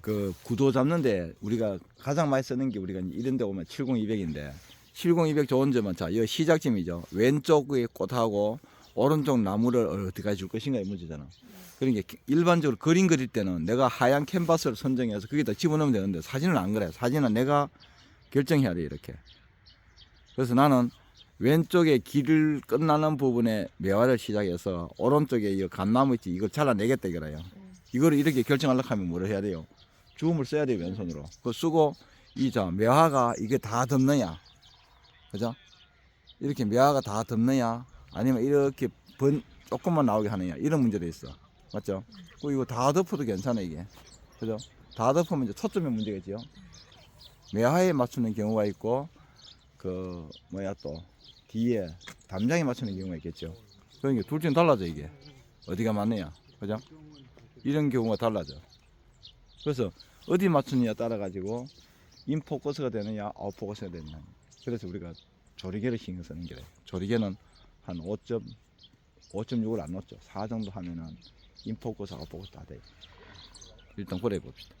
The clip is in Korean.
그 구도 잡는데 우리가 가장 많이 쓰는 게 우리가 이런 데 오면 70200인데 70200 좋은 점은 자, 이 시작점이죠. 왼쪽의 꽃하고 오른쪽 나무를 어떻게 줄 것인가의 문제잖아. 그러니까 기- 일반적으로 그림 그릴 때는 내가 하얀 캔버스를 선정해서 거기다 집어넣으면 되는데 사진은 안 그래. 사진은 내가 결정해야 돼 이렇게. 그래서 나는 왼쪽에 길을 끝나는 부분에 매화를 시작해서 오른쪽에 이 감나무 있지 이걸 잘라내겠다 이거라요. 이거를 이렇게 결정하려고 하면 뭐를 해야 돼요? 주음을 써야 돼요 왼손으로. 그거 쓰고 이자 매화가 이게 다 덮느냐, 그죠? 이렇게 매화가 다 덮느냐, 아니면 이렇게 번 조금만 나오게 하느냐 이런 문제도 있어, 맞죠? 그 이거 다 덮어도 괜찮아 이게, 그죠? 다 덮으면 이제 초점의 문제겠지요. 매화에 맞추는 경우가 있고 그 뭐야 또 뒤에 담장에 맞추는 경우가 있겠죠. 그러니까 둘 중에 달라져 이게 어디가 맞느냐, 그죠? 이런 경우가 달라져. 그래서 어디 맞추느냐 따라 가지고 인포커스가 되느냐 아웃포커스가 되느냐. 그래서 우리가 조리개를 신경 쓰는 게래. 조리개는 한 5점 5.6을 안 넣었죠. 4 정도 하면은 인포커스 아웃포커스 다 돼. 일단 그래 봅시다.